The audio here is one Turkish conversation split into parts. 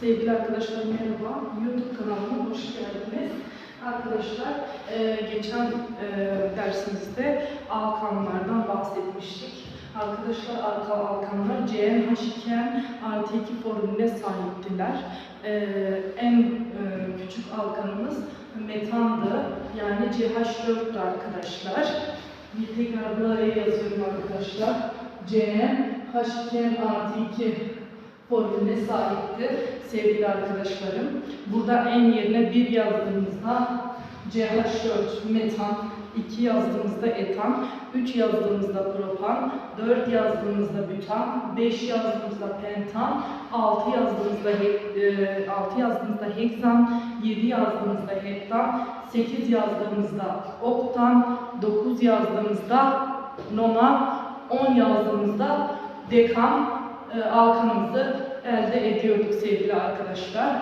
Sevgili arkadaşlar merhaba. YouTube kanalıma hoş geldiniz. Arkadaşlar e, geçen e, dersimizde alkanlardan bahsetmiştik. Arkadaşlar alka, alkanlar CnH2 artı 2 formülüne sahiptiler. E, en e, küçük alkanımız metandı. Yani CH4'tü arkadaşlar. Bir tekrar buraya yazıyorum arkadaşlar. CnH2 artı 2 formülüne sahipti sevgili arkadaşlarım. Burada en yerine 1 yazdığımızda CH4 metan, 2 yazdığımızda etan, 3 yazdığımızda propan, 4 yazdığımızda bütan, 5 yazdığımızda pentan, 6 yazdığımızda he, 6 yazdığımızda heksan, 7 yazdığımızda heptan, 8 yazdığımızda oktan, 9 yazdığımızda nona, 10 yazdığımızda dekan, e, alkanımızı elde ediyorduk sevgili arkadaşlar.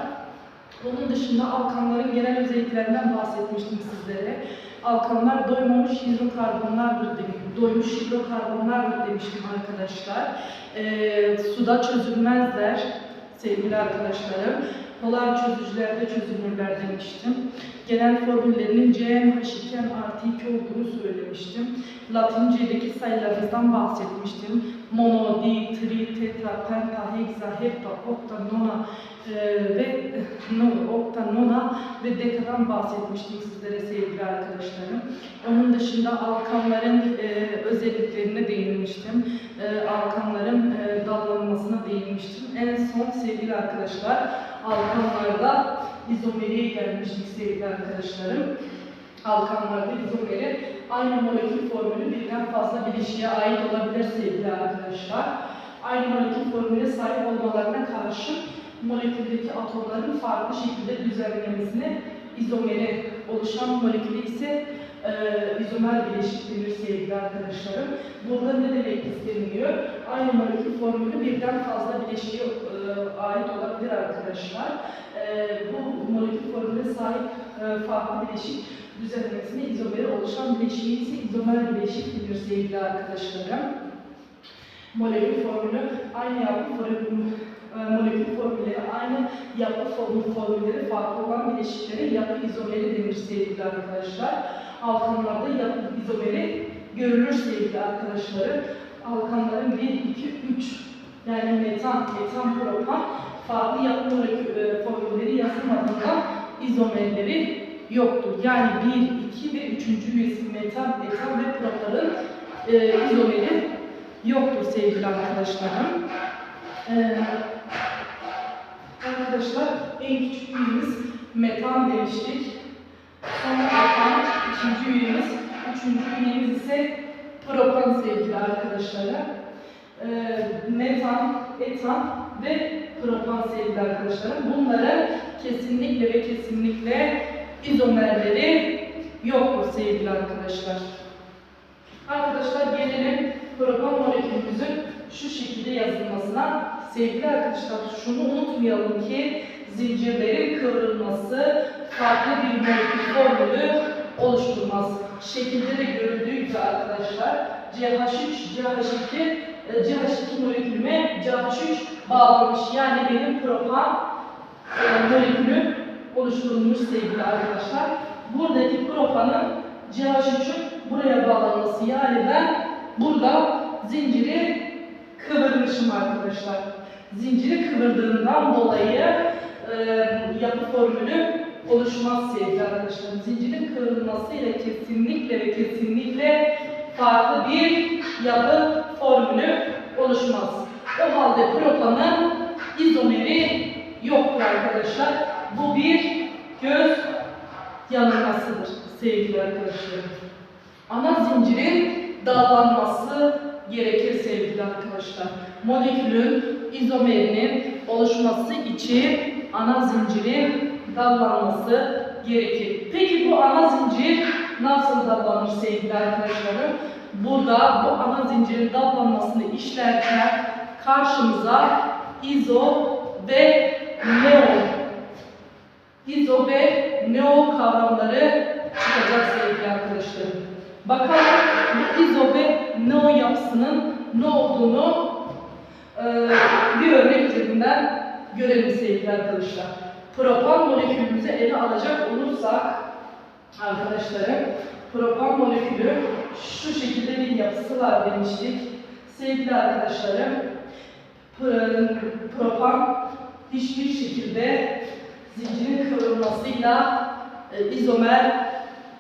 Onun dışında alkanların genel özelliklerinden bahsetmiştim sizlere. Alkanlar doymamış hidrokarbonlardır demiştim. Doymuş hidrokarbonlardır demiştim arkadaşlar. E, suda çözülmezler sevgili arkadaşlarım. Polar çözücülerde çözülürler demiştim. Genel formüllerinin CnH2 artı 2 olduğunu söylemiştim. Latince'deki sayılarımızdan bahsetmiştim. Mono, di, tri, tetra, penta, hexa, hepta, okta, nona e, ve no, okta, nona ve dekadan bahsetmiştim sizlere sevgili arkadaşlarım. Onun dışında alkanların e, özelliklerine değinmiştim. E, alkanların e, dallanmasına değinmiştim. En son sevgili arkadaşlar alkanlarda izomeriye gelmiştik sevgili arkadaşlarım. Alkanlarda izomeri aynı molekül formülü birden fazla bileşiğe ait olabilir sevgili arkadaşlar. Aynı molekül formüle sahip olmalarına karşın moleküldeki atomların farklı şekilde düzenlemesine izomeri oluşan molekülü ise e, izomer bileşik denir sevgili arkadaşlarım. Burada ne demek isteniyor? Aynı molekül formülü birden fazla bileşiğe e, ait olabilir arkadaşlar. E, bu molekül formüle sahip e, farklı bileşik düzenlemesine izomeri oluşan bileşiği ise izomer bileşik denir sevgili arkadaşlarım. Molekül formülü aynı yapı formülü e, molekül formülleri aynı yapı formül formülleri farklı olan bileşiklere yapı izomeri denir sevgili arkadaşlar. Alkanlarda yapı izomeri görülür sevgili arkadaşlarım. Alkanların 1, 2, 3 yani metan, metan, propan farklı yapı molekül e, formülleri yazılmadığında izomerleri yoktur. Yani 1, 2 ve 3. üyesi metan, etan ve propanın e, izomeri yoktur sevgili arkadaşlarım. Ee, arkadaşlar en küçük üyemiz metan demiştik. Sonra etan, ikinci üyemiz, üçüncü üyemiz ise propan sevgili arkadaşlarım. Ee, metan, etan ve propan sevgili arkadaşlarım. Bunların kesinlikle ve kesinlikle izomerleri yoktur sevgili arkadaşlar. Arkadaşlar gelelim propan molekülümüzün şu şekilde yazılmasına. Sevgili arkadaşlar şunu unutmayalım ki zincirlerin kıvrılması farklı bir molekül formülü oluşturmaz. Şekilde de görüldüğü gibi arkadaşlar CH3, CH2, e, CH2 molekülüme CH3 bağlamış. Yani benim propan e, molekülü oluşturulmuş sevgili arkadaşlar. Buradaki propanın CH3'ün buraya bağlanması yani ben burada zinciri kıvırmışım arkadaşlar. Zinciri kıvırdığından dolayı e, yapı formülü oluşmaz sevgili arkadaşlar. Zincirin kıvrılmasıyla kesinlikle ve kesinlikle farklı bir yapı formülü oluşmaz. O halde propanın izomeri yoktur arkadaşlar. Bu bir göz yanılmasıdır sevgili arkadaşlar. Ana zincirin dallanması gerekir sevgili arkadaşlar. Molekülün izomerinin oluşması için ana zincirin dallanması gerekir. Peki bu ana zincir nasıl dallanır sevgili arkadaşlarım? Burada bu ana zincirin dallanmasını işlerken karşımıza izo ve neo izo ve neo kavramları çıkacak sevgili arkadaşlarım. Bakalım bu izo ve neo yapısının ne olduğunu e, bir örnek üzerinden görelim sevgili arkadaşlar. Propan molekülümüzü ele alacak olursak arkadaşlarım propan molekülü şu şekilde bir yapısı var demiştik. Sevgili arkadaşlarım pr- propan hiçbir şekilde zincirin kıvrılmasıyla e, izomer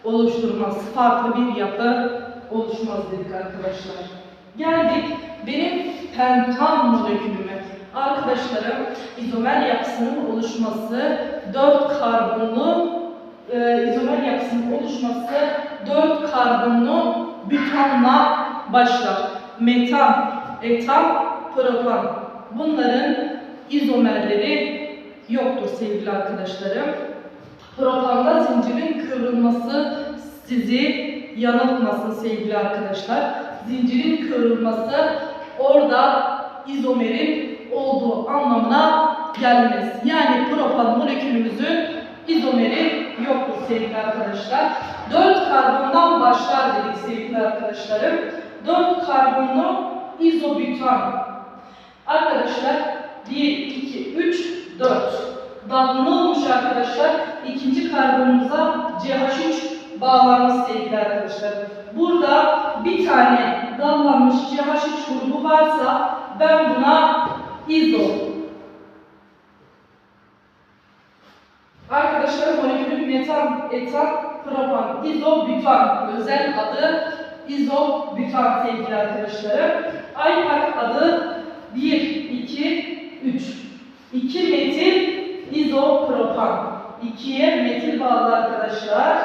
oluşturmaz. Farklı bir yapı oluşmaz dedik arkadaşlar. Geldik benim pentan molekülüme. Arkadaşlarım izomer yapısının oluşması 4 karbonlu e, izomer yapısının oluşması 4 karbonlu bütanla başlar. Metan, etan, propan. Bunların izomerleri yoktur sevgili arkadaşlarım. Propanda zincirin kıvrılması sizi yanıltmasın sevgili arkadaşlar. Zincirin kıvrılması orada izomerin olduğu anlamına gelmez. Yani propan molekülümüzün izomeri yoktur sevgili arkadaşlar. 4 karbondan başlar dedik sevgili arkadaşlarım. 4 karbonlu izobutan. Arkadaşlar 1, 2, 3, 4. Dallı ne olmuş arkadaşlar? İkinci karbonumuza CH3 bağlanmış sevgili arkadaşlar. Burada bir tane dallanmış CH3 grubu varsa ben buna izo. Arkadaşlar molekülün metan, etan, propan, izobutan özel adı izobutan sevgili arkadaşlarım. IPAC adı 1, 2, 3. 2 2'ye metil bağlı arkadaşlar.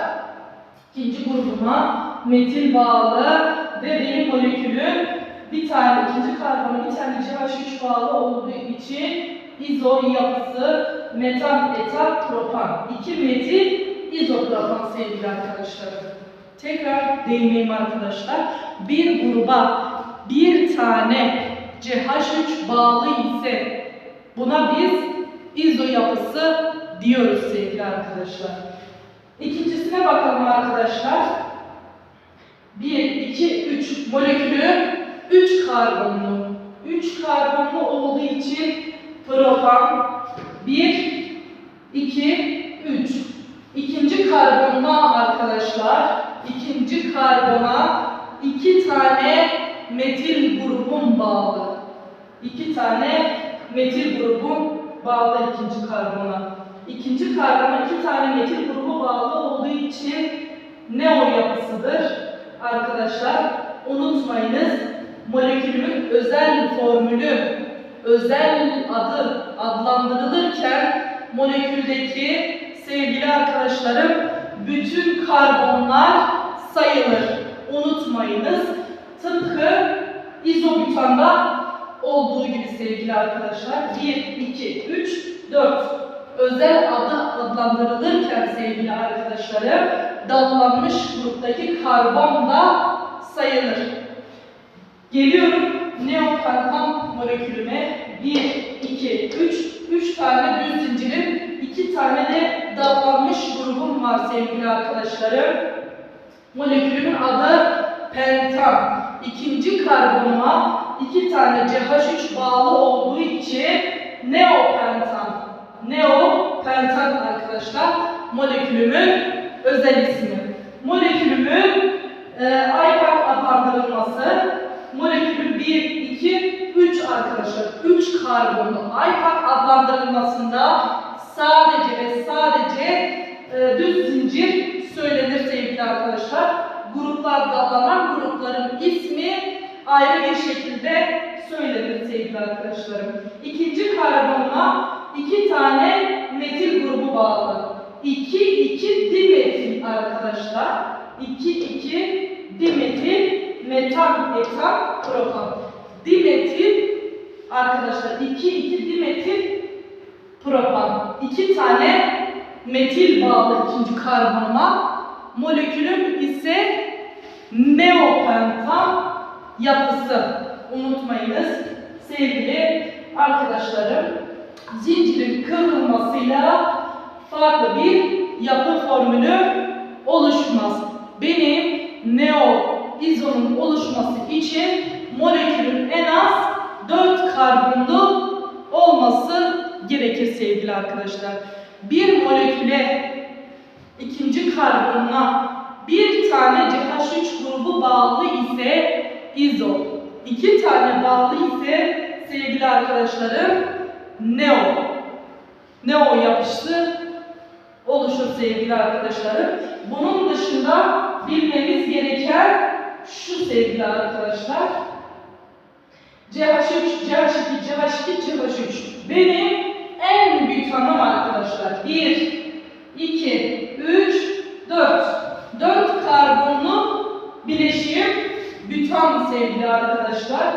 İkinci grubuma metil bağlı ve benim molekülüm bir tane ikinci karbona bir tane CH3 bağlı olduğu için izo yapısı metan, etan, propan. 2 metil izopropan sevgili arkadaşlar. Tekrar değineyim arkadaşlar. Bir gruba bir tane CH3 bağlı ise buna biz izo yapısı diyoruz sevgili arkadaşlar. İkincisine bakalım arkadaşlar. 1, 2, 3 molekülü 3 karbonlu. 3 karbonlu olduğu için propan 1, 2, 3. İkinci karbonuna arkadaşlar, ikinci karbona iki tane metil grubum bağlı. İki tane metil grubum bağlı ikinci karbona. İkinci karbona iki tane metil grubu bağlı olduğu için ne o yapısıdır? Arkadaşlar unutmayınız molekülün özel formülü, özel adı adlandırılırken moleküldeki sevgili arkadaşlarım bütün karbonlar sayılır. Unutmayınız. Tıpkı izobutanda olduğu gibi sevgili arkadaşlar. 1, 2, 3, 4. Özel adı adlandırılırken sevgili arkadaşlarım dallanmış gruptaki karbon da sayılır. Geliyorum neopentan molekülüme 1, 2, 3, 3 tane düz zincirim, 2 tane de dallanmış grubum var sevgili arkadaşlarım. Molekülümün adı pentan. İkinci karbonuma 2 tane CH3 bağlı olduğu için neopentan. Neopentan arkadaşlar molekülümün özel ismi. Molekülümün e, IPAC adlandırılması molekülü 1, 2, 3 arkadaşlar. 3 karbonlu IPAC adlandırılmasında sadece ve sadece e, düz zincir söylenir sevgili arkadaşlar. Gruplar dallanan grupların ismi ayrı bir şekilde söylenir sevgili arkadaşlarım. İkinci karbonla iki tane metil grubu bağlı. 2 2 dimetil arkadaşlar. 2 2 dimetil metan etan propan. Dimetil arkadaşlar 2 2 dimetil propan. 2 tane metil bağlı ikinci karbonuma. Molekülüm ise neopentan yapısı. Unutmayınız sevgili arkadaşlarım. Zincirin kırılmasıyla farklı bir yapı formülü oluşmaz. Benim neo izonun oluşması için molekülün en az 4 karbonlu olması gerekir sevgili arkadaşlar. Bir moleküle ikinci karbonuna bir tane CH3 grubu bağlı ise izo, iki tane bağlı ise sevgili arkadaşlarım neo. Neo yapıştı oluşur sevgili arkadaşlarım. Bunun dışında bilmemiz gereken şu sevgili arkadaşlar. CH3, CH2, CH2, CH3. Benim en büyük tanım arkadaşlar. 1, 2, 3, 4. 4 karbonlu bileşiğim bütan sevgili arkadaşlar.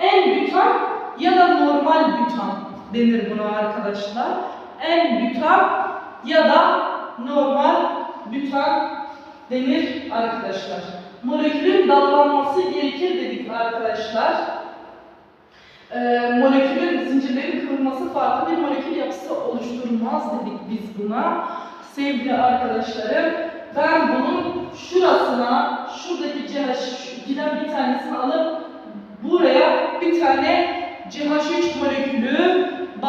En bütan ya da normal bütan denir buna arkadaşlar. En bütan ya da normal bütan denir arkadaşlar. Molekülün dallanması gerekir dedik arkadaşlar. Ee, molekülün zincirlerin kırılması farklı bir molekül yapısı oluşturmaz dedik biz buna. Sevgili arkadaşlarım, ben bunun şurasına, şuradaki CH2'den bir tanesini alıp buraya bir tane CH3 molekülü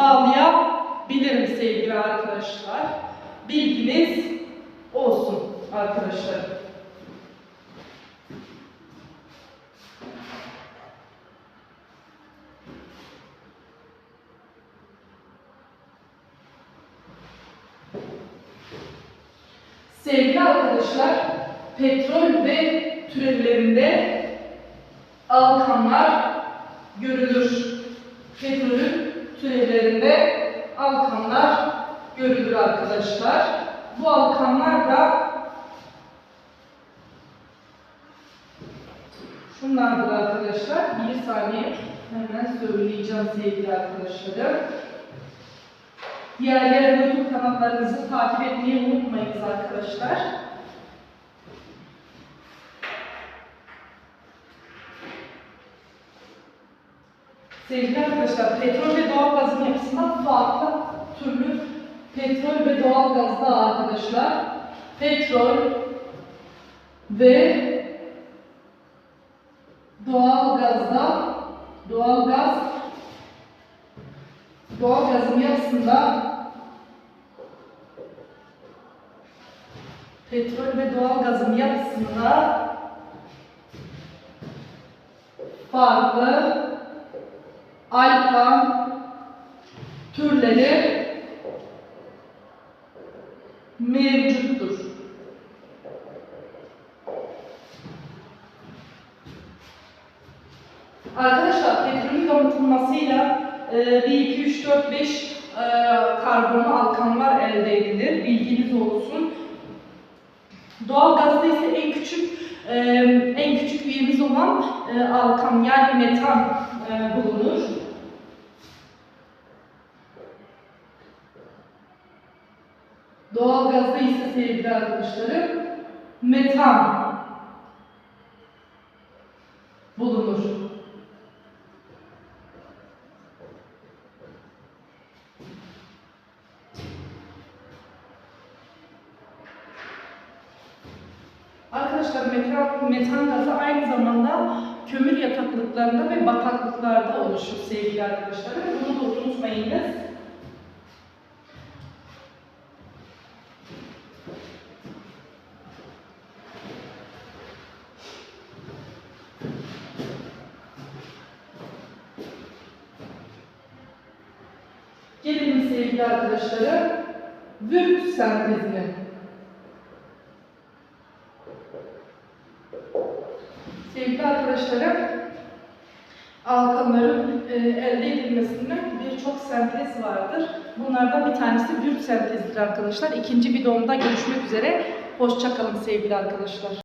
bağlayabilirim sevgili arkadaşlar. Bilginiz olsun arkadaşlar. Sevgili arkadaşlar, petrol ve türevlerinde alkanlar görülür. Petrolün türevlerinde alkanlar görülür arkadaşlar. Bu alkanlar da şunlardır arkadaşlar. Bir saniye hemen söyleyeceğim sevgili arkadaşlarım. Diğerler YouTube kanallarımızı takip etmeyi unutmayınız arkadaşlar. Sevgili arkadaşlar, petrol ve doğal gazın yapısında farklı türlü petrol ve doğal gazda arkadaşlar. Petrol ve doğal gazda doğal gaz doğal gazın yapısında petrol ve doğal gazın yapısında farklı alfa türleri mevcuttur. Arkadaşlar petrolün damıtılmasıyla e, 1, 2, 3, 4, 5 e, karbonlu alkanlar elde edilir. Bilginiz olsun. Doğal gazda ise en küçük e, en küçük üyemiz olan e, alkan yani metan e, bulunur. Doğal gazda ise sevgili arkadaşlarım metan bulunur. Arkadaşlar metan, metan gazı aynı zamanda kömür yataklıklarında ve bataklıklarda oluşur sevgili arkadaşlar. Bunu da unutmayınız. Gelelim sevgili arkadaşlarım, Würth sentezine. Sevgili arkadaşlarım, alkanların e, elde edilmesinde birçok sentez vardır. Bunlardan bir tanesi Würth sentezidir arkadaşlar. İkinci videomda görüşmek üzere. Hoşçakalın sevgili arkadaşlar.